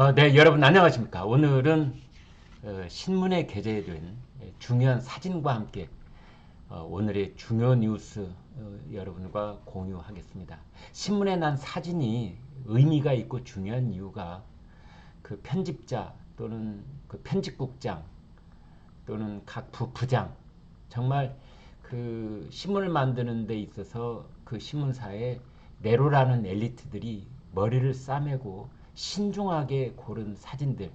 어, 네, 여러분 안녕하십니까. 오늘은 어, 신문에 게재된 중요한 사진과 함께 어, 오늘의 중요 뉴스 어, 여러분과 공유하겠습니다. 신문에 난 사진이 의미가 있고 중요한 이유가 그 편집자 또는 그 편집국장 또는 각 부, 부장 정말 그 신문을 만드는 데 있어서 그 신문사에 네로라는 엘리트들이 머리를 싸매고 신중하게 고른 사진들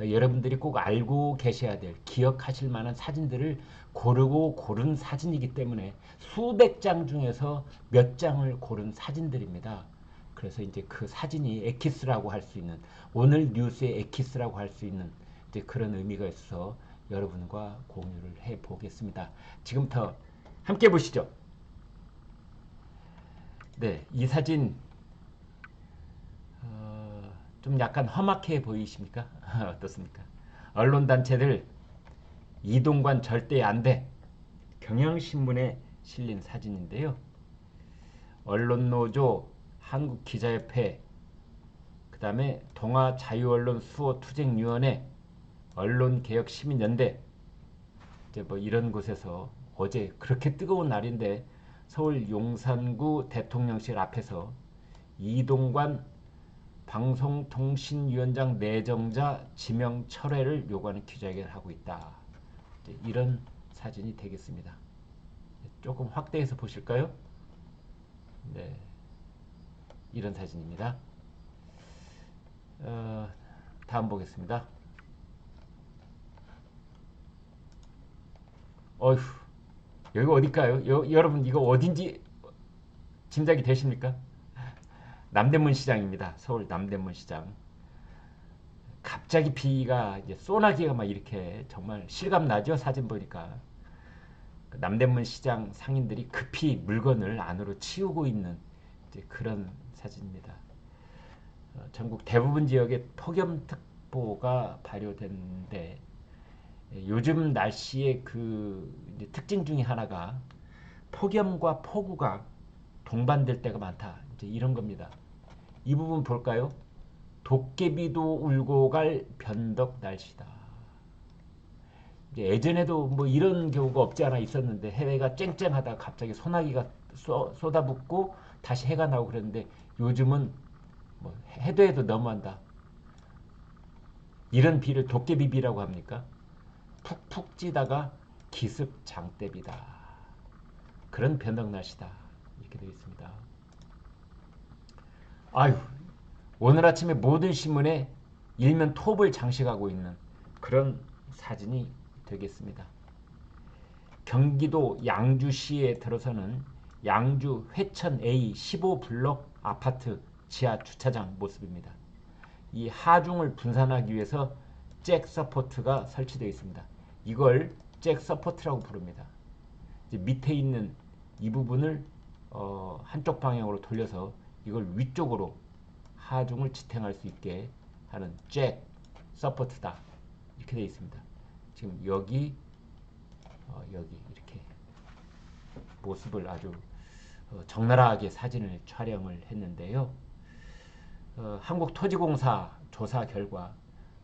어, 여러분들이 꼭 알고 계셔야 될 기억하실 만한 사진들을 고르고 고른 사진이기 때문에 수백 장 중에서 몇 장을 고른 사진들입니다. 그래서 이제 그 사진이 에키스라고 할 수 있는 오늘 뉴스의 에키스라고 할 수 있는 이제 그런 의미가 있어서 여러분과 공유를 해 보겠습니다. 지금부터 함께 보시죠. 네, 이 사진 어, 좀 약간 험악해 보이십니까? 어떻습니까? 언론 단체들 이동관 절대 안 돼. 경향신문에 실린 사진인데요. 언론노조, 한국기자협회, 그 다음에 동아자유언론 수호투쟁위원회, 언론개혁시민연대, 이제 뭐 이런 곳에서 어제 그렇게 뜨거운 날인데 서울 용산구 대통령실 앞에서 이동관 방송통신위원장 내정자 지명 철회를 요구하는 기자회견을 하고 있다. 이런 사진이 되겠습니다. 조금 확대해서 보실까요? 네, 이런 사진입니다. 어, 다음 보겠습니다. 어휴, 여기 어딜까요? 여, 여러분 이거 어딘지 짐작이 되십니까? 남대문 시장입니다. 서울 남대문 시장. 갑자기 비가 이제 소나기가 막 이렇게 정말 실감 나죠 사진 보니까 그 남대문 시장 상인들이 급히 물건을 안으로 치우고 있는 그런 사진입니다. 어, 전국 대부분 지역에 폭염특보가 발효됐는데 예, 요즘 날씨의 그 특징 중에 하나가 폭염과 폭우가 동반될 때가 많다. 이런 겁니다. 이 부분 볼까요? 도깨비도 울고 갈 변덕 날씨다. 예전에도 뭐 이런 경우가 없지 않아 있었는데 해외가 쨍쨍하다 갑자기 소나기가 쏟, 쏟아붓고 다시 해가 나고 그랬는데 요즘은 뭐 해도 해도 너무한다. 이런 비를 도깨비 비라고 합니까? 푹푹 찌다가 기습 장대비다. 그런 변덕 날씨다. 이렇게 되어 있습니다. 아유, 오늘 아침에 모든 신문에 일면 톱을 장식하고 있는 그런 사진이 되겠습니다. 경기도 양주시에 들어서는 양주 회천 A 15블록 아파트 지하 주차장 모습입니다. 이 하중을 분산하기 위해서 잭 서포트가 설치되어 있습니다. 이걸 잭 서포트라고 부릅니다. 밑에 있는 이 부분을 어, 한쪽 방향으로 돌려서 이걸 위쪽으로 하중을 지탱할 수 있게 하는 잭 서포트다 이렇게 되어 있습니다. 지금 여기 어, 여기 이렇게 모습을 아주 어, 적나라하게 사진을 촬영을 했는데요. 어, 한국토지공사 조사 결과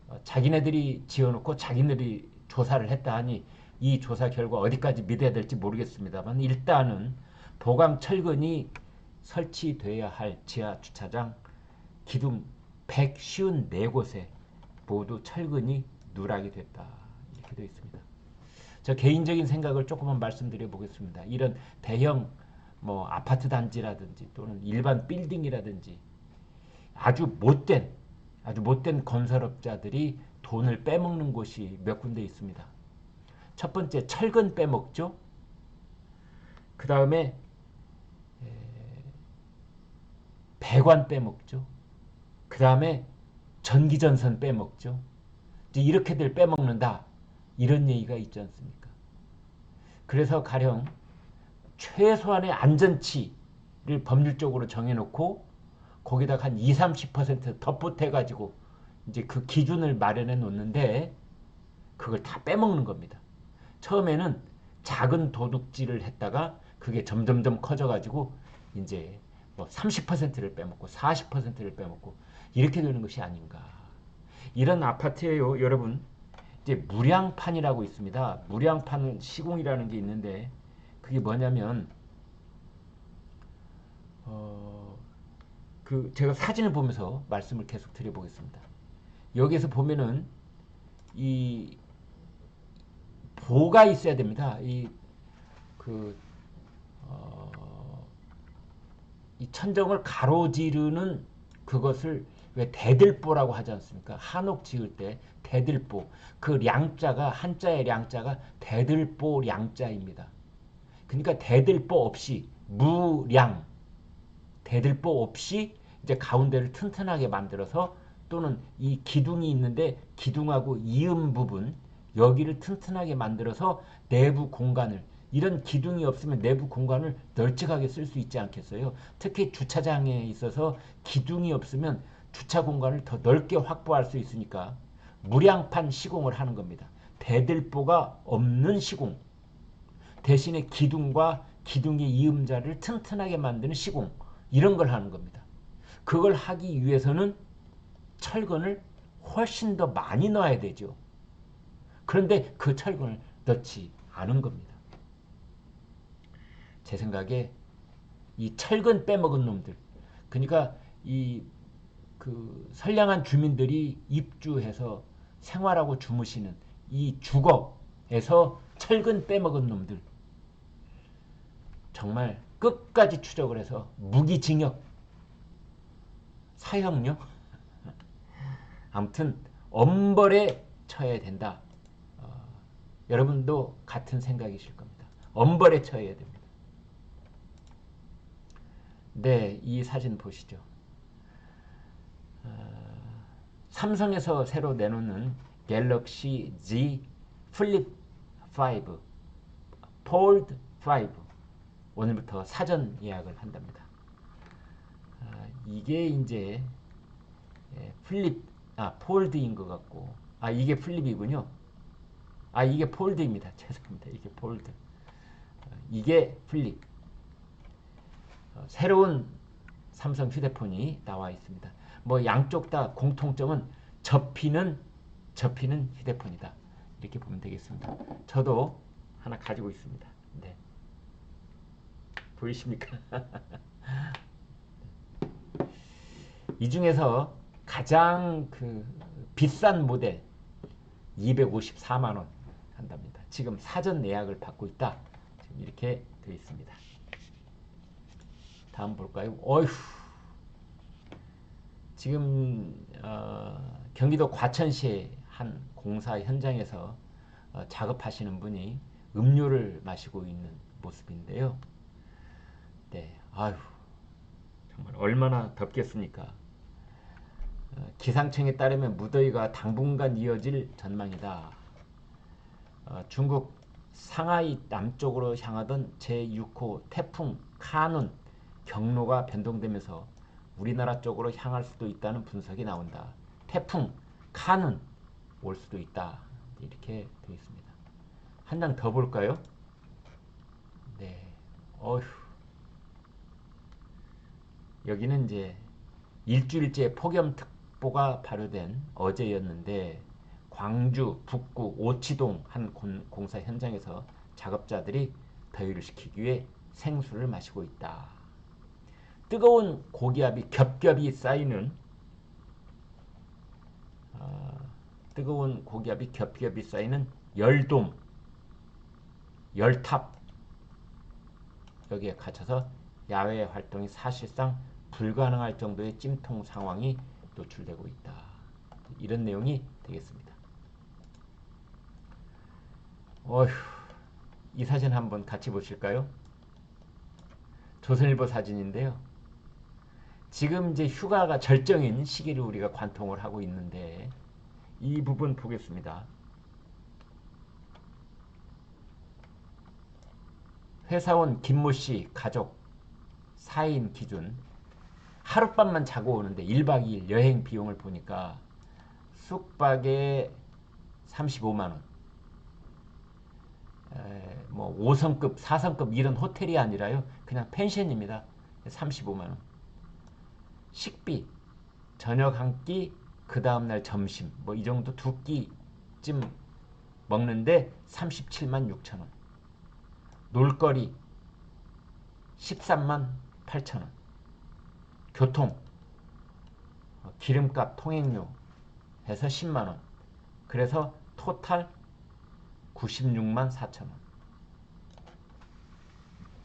어, 자기네들이 지어놓고 자기네들이 조사를 했다 하니 이 조사 결과 어디까지 믿어야 될지 모르겠습니다만 일단은 보강 철근이 설치돼야 할 지하 주차장 기둥 154곳에 모두 철근이 누락이 됐다. 이렇게 되어 있습니다. 저 개인적인 생각을 조금만 말씀드려 보겠습니다. 이런 대형 뭐 아파트 단지라든지 또는 일반 빌딩이라든지 아주 못된 아주 못된 건설업자들이 돈을 빼먹는 곳이 몇 군데 있습니다. 첫 번째 철근 빼먹죠. 그 다음에 배관 빼먹죠. 그 다음에 전기전선 빼먹죠. 이렇게들 빼먹는다. 이런 얘기가 있지 않습니까? 그래서 가령 최소한의 안전치를 법률적으로 정해놓고 거기다가 한 2, 30% 덧보태가지고 이제 그 기준을 마련해 놓는데 그걸 다 빼먹는 겁니다. 처음에는 작은 도둑질을 했다가 그게 점점점 커져가지고 이제 뭐 30%를 빼먹고 40%를 빼먹고 이렇게 되는 것이 아닌가. 이런 아파트예요, 여러분. 이제 무량판이라고 있습니다. 무량판 시공이라는 게 있는데 그게 뭐냐면 어, 그 제가 사진을 보면서 말씀을 계속 드려보겠습니다. 여기에서 보면은 이 보가 있어야 됩니다. 이그 어, 이 천정을 가로지르는 그것을 왜 대들보라고 하지 않습니까? 한옥 지을 때 대들보 그 량자가 한자의 량자가 대들보 량자입니다. 그러니까 대들보 없이 무량 대들보 없이 이제 가운데를 튼튼하게 만들어서 또는 이 기둥이 있는데 기둥하고 이음 부분 여기를 튼튼하게 만들어서 내부 공간을 이런 기둥이 없으면 내부 공간을 널찍하게 쓸 수 있지 않겠어요? 특히 주차장에 있어서 기둥이 없으면 주차 공간을 더 넓게 확보할 수 있으니까 무량판 시공을 하는 겁니다. 대들보가 없는 시공. 대신에 기둥과 기둥의 이음자를 튼튼하게 만드는 시공. 이런 걸 하는 겁니다. 그걸 하기 위해서는 철근을 훨씬 더 많이 넣어야 되죠. 그런데 그 철근을 넣지 않은 겁니다. 제 생각에 이 철근 빼먹은 놈들. 그러니까 이 그 선량한 주민들이 입주해서 생활하고 주무시는 이 주거에서 철근 빼먹은 놈들. 정말 끝까지 추적을 해서 무기징역. 사형요? 아무튼 엄벌에 처해야 된다. 어, 여러분도 같은 생각이실 겁니다. 엄벌에 처해야 됩니다 네, 이 사진 보시죠. 어, 삼성에서 새로 내놓는 갤럭시 Z 플립 5, 폴드 5 오늘부터 사전 예약을 한답니다. 아, 이게 이제 예, 플립 아 폴드인 것 같고 아 이게 플립이군요. 아 이게 폴드입니다. 죄송합니다. 이게 폴드. 어, 이게 플립. 어, 새로운 삼성 휴대폰이 나와 있습니다. 뭐 양쪽 다 공통점은 접히는 접히는 휴대폰이다. 이렇게 보면 되겠습니다. 저도 하나 가지고 있습니다. 네. 보이십니까? 이 중에서 가장 그 비싼 모델 254만 원 한답니다. 지금 사전 예약을 받고 있다. 지금 이렇게 되어 있습니다. 다음 볼까요? 어휴. 지금 어, 경기도 과천시의 한 공사 현장에서 어, 작업하시는 분이 음료를 마시고 있는 모습인데요. 네, 아유, 정말 얼마나 덥겠습니까? 어, 기상청에 따르면 무더위가 당분간 이어질 전망이다. 어, 중국 상하이 남쪽으로 향하던 제6호 태풍 카눈 경로가 변동되면서 우리나라 쪽으로 향할 수도 있다는 분석이 나온다. 태풍 칸은 올 수도 있다. 이렇게 되어 있습니다. 한 장 더 볼까요? 네. 어휴. 여기는 이제 일주일째 폭염특보가 발효된 어제였는데 광주, 북구, 오치동 한 공사 현장에서 작업자들이 더위를 식히기 위해 생수를 마시고 있다. 뜨거운 고기압이 겹겹이 쌓이는 어, 뜨거운 고기압이 겹겹이 쌓이는 열돔, 열탑 여기에 갇혀서 야외 활동이 사실상 불가능할 정도의 찜통 상황이 노출되고 있다. 이런 내용이 되겠습니다. 어휴, 이 사진 한번 같이 보실까요? 조선일보 사진인데요. 지금 이제 휴가가 절정인 시기를 우리가 관통을 하고 있는데 이 부분 보겠습니다. 회사원 김모 씨 가족 4인 기준. 하룻밤만 자고 오는데 1박 2일 여행 비용을 보니까 숙박에 35만원. 뭐 5성급 4성급 이런 호텔이 아니라요. 그냥 펜션입니다. 35만원 식비 저녁 한 끼 그 다음날 점심 뭐 이 정도 두 끼쯤 먹는데 37만 6천 원. 놀거리 13만 8천 원. 교통 어, 기름값 통행료 해서 10만 원. 그래서 토탈 96만 4천 원.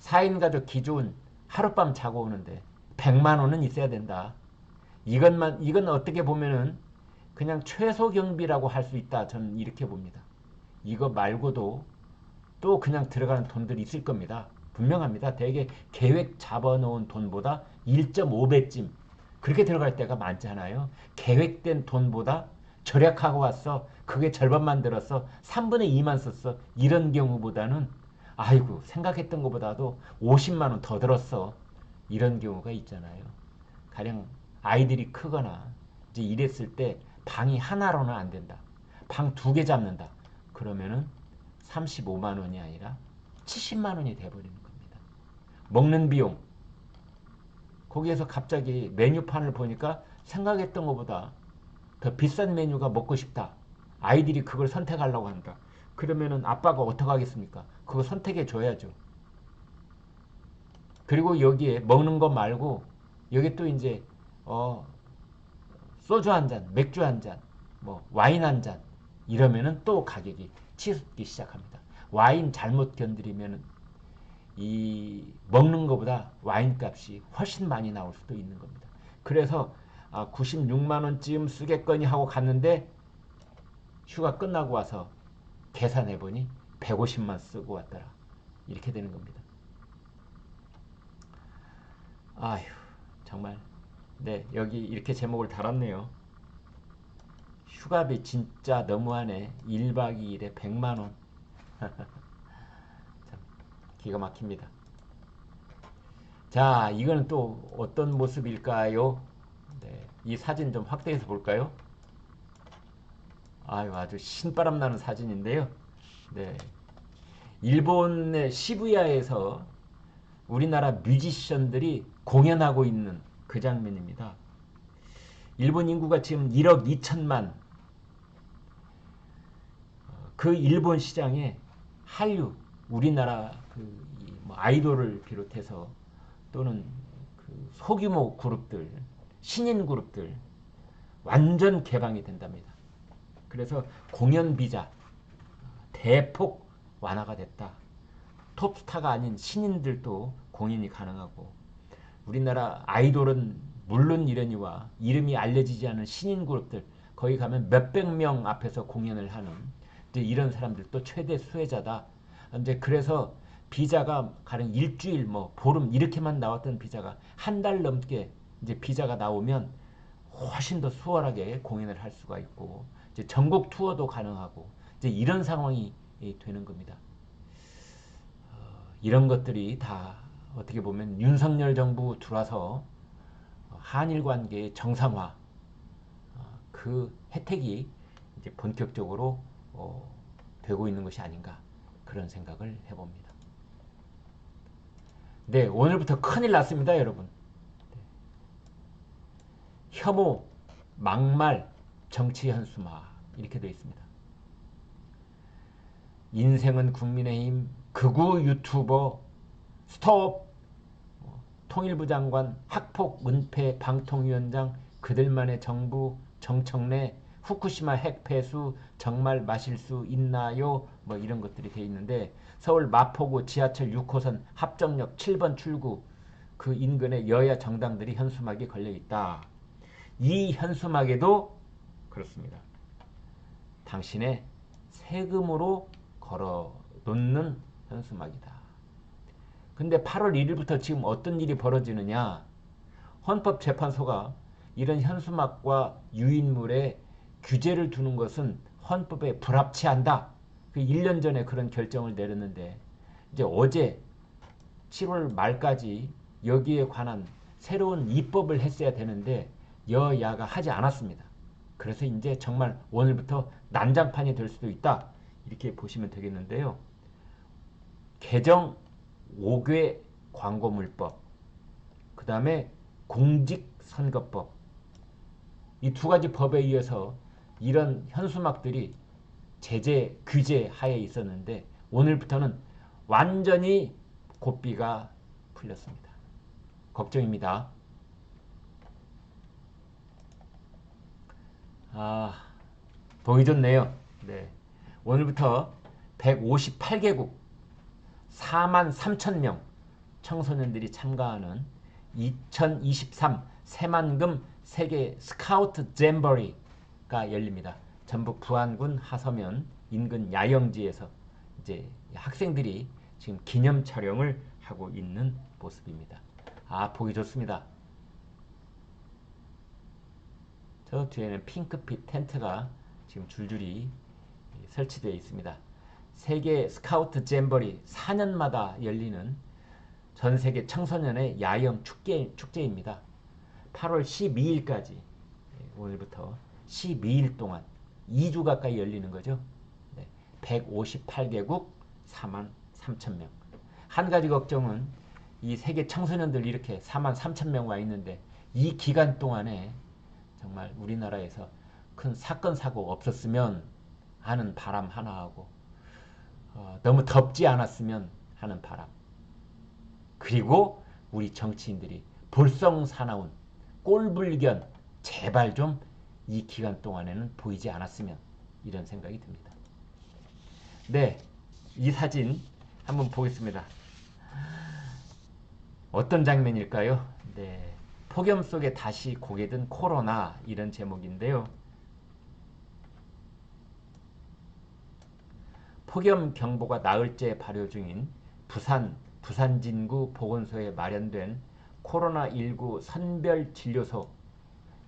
4인 가족 기준 하룻밤 자고 오는데 100만 원은 있어야 된다. 이것만 이건 어떻게 보면은 그냥 최소 경비라고 할 수 있다. 저는 이렇게 봅니다. 이거 말고도 또 그냥 들어가는 돈들이 있을 겁니다. 분명합니다. 대개 계획 잡아놓은 돈보다 1.5배쯤 그렇게 들어갈 때가 많잖아요. 계획된 돈보다 절약하고 왔어. 그게 절반만 들었어. 3분의 2만 썼어. 이런 경우보다는 아이고 생각했던 것보다도 50만 원 더 들었어. 이런 경우가 있잖아요. 가령 아이들이 크거나 이제 이랬을 때 방이 하나로는 안 된다. 방 두 개 잡는다. 그러면은 35만 원이 아니라 70만 원이 돼버리는 겁니다. 먹는 비용. 거기에서 갑자기 메뉴판을 보니까 생각했던 것보다 더 비싼 메뉴가 먹고 싶다. 아이들이 그걸 선택하려고 한다. 그러면은 아빠가 어떻게 하겠습니까? 그거 선택해 줘야죠. 그리고 여기에 먹는 거 말고 여기 또 이제 어 소주 한 잔, 맥주 한 잔, 뭐 와인 한 잔 이러면은 또 가격이 치솟기 시작합니다. 와인 잘못 견디면은 이 먹는 것보다 와인 값이 훨씬 많이 나올 수도 있는 겁니다. 그래서 아, 96만 원쯤 쓰겠거니 하고 갔는데 휴가 끝나고 와서 계산해 보니 150만 쓰고 왔더라. 이렇게 되는 겁니다. 아휴 정말 네 여기 이렇게 제목을 달았네요. 휴가비 진짜 너무하네. 1박 2일에 100만원. 기가 막힙니다. 자, 이거는 또 어떤 모습일까요? 네, 이 사진 좀 확대해서 볼까요? 아유, 아주 신바람 나는 사진인데요. 네. 일본의 시부야에서 우리나라 뮤지션들이 공연하고 있는 그 장면입니다. 일본 인구가 지금 1억 2천만. 그 일본 시장에 한류, 우리나라 그뭐 아이돌을 비롯해서 또는 그 소규모 그룹들, 신인 그룹들 완전 개방이 된답니다. 그래서 공연 비자 대폭 완화가 됐다. 톱스타가 아닌 신인들도 공연이 가능하고 우리나라 아이돌은 물론 이러니와 이름이 알려지지 않은 신인 그룹들 거기 가면 몇백 명 앞에서 공연을 하는 이제 이런 사람들도 최대 수혜자다. 이제 그래서 비자가 가령 일주일 뭐 보름 이렇게만 나왔던 비자가 한 달 넘게 이제 비자가 나오면 훨씬 더 수월하게 공연을 할 수가 있고 이제 전국 투어도 가능하고 이제 이런 상황이 되는 겁니다. 어, 이런 것들이 다 어떻게 보면 윤석열 정부 들어와서 한일 관계의 정상화 어, 그 혜택이 이제 본격적으로 어, 되고 있는 것이 아닌가 그런 생각을 해봅니다. 네, 오늘부터 큰일 났습니다, 여러분. 네. 혐오, 막말, 정치 현수막 이렇게 되어 있습니다. 인생은 국민의힘 극우 유튜버 스톱 뭐, 통일부 장관 학폭 은폐 방통위원장 그들만의 정부 정청래 후쿠시마 핵 폐수 정말 마실 수 있나요? 뭐 이런 것들이 돼 있는데 서울 마포구 지하철 6호선 합정역 7번 출구 그 인근에 여야 정당들이 현수막이 걸려 있다. 이 현수막에도 그렇습니다. 당신의 세금으로 걸어 놓는 현수막이다. 근데 8월 1일부터 지금 어떤 일이 벌어지느냐? 헌법재판소가 이런 현수막과 유인물에 규제를 두는 것은 헌법에 불합치한다. 그 1년 전에 그런 결정을 내렸는데 이제 어제 7월 말까지 여기에 관한 새로운 입법을 했어야 되는데 여야가 하지 않았습니다. 그래서 이제 정말 오늘부터 난장판이 될 수도 있다. 이렇게 보시면 되겠는데요. 개정 5개 광고물법, 그 다음에 공직선거법, 이 두 가지 법에 의해서 이런 현수막들이 제재 규제 하에 있었는데 오늘부터는 완전히 고삐가 풀렸습니다. 걱정입니다. 아, 보기 좋네요. 네. 오늘부터 158개국 4만 3천 명 청소년들이 참가하는 2023 새만금 세계 스카우트 잼버리가 열립니다. 전북 부안군 하서면 인근 야영지에서 이제 학생들이 지금 기념 촬영을 하고 있는 모습입니다. 아, 보기 좋습니다. 저 뒤에는 핑크빛 텐트가 지금 줄줄이 설치되어 있습니다. 세계 스카우트 잼버리 4년마다 열리는 전 세계 청소년의 야영 축제, 축제입니다. 8월 12일까지 오늘부터 12일 동안 2주 가까이 열리는 거죠. 158개국 4만 3천 명. 한 가지 걱정은 이 세계 청소년들 이렇게 4만 3천 명 와 있는데 이 기간 동안에 정말 우리나라에서 큰 사건 사고 없었으면 하는 바람 하나하고 어, 너무 덥지 않았으면 하는 바람 그리고 우리 정치인들이 볼썽사나운 꼴불견 제발 좀 이 기간 동안에는 보이지 않았으면 이런 생각이 듭니다. 네, 이 사진 한번 보겠습니다. 어떤 장면일까요? 네, 폭염 속에 다시 고개 든 코로나 이런 제목인데요. 폭염 경보가 나흘째 발효 중인 부산 부산진구 보건소에 마련된 코로나19 선별 진료소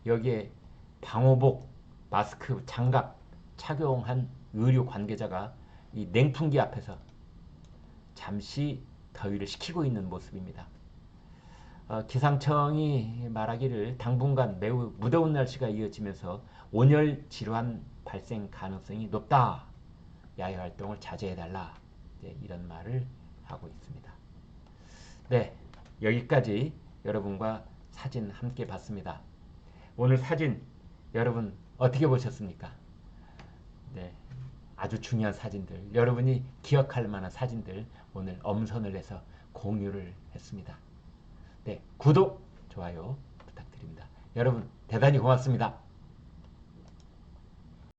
여기에 방호복, 마스크, 장갑 착용한 의료 관계자가 이 냉풍기 앞에서 잠시 더위를 식히고 있는 모습입니다. 어, 기상청이 말하기를 당분간 매우 무더운 날씨가 이어지면서 온열 질환 발생 가능성이 높다. 야외 활동을 자제해달라. 네, 이런 말을 하고 있습니다. 네, 여기까지 여러분과 사진 함께 봤습니다. 오늘 사진 여러분 어떻게 보셨습니까? 네, 아주 중요한 사진들, 여러분이 기억할 만한 사진들 오늘 엄선을 해서 공유를 했습니다. 네, 구독, 좋아요 부탁드립니다. 여러분 대단히 고맙습니다.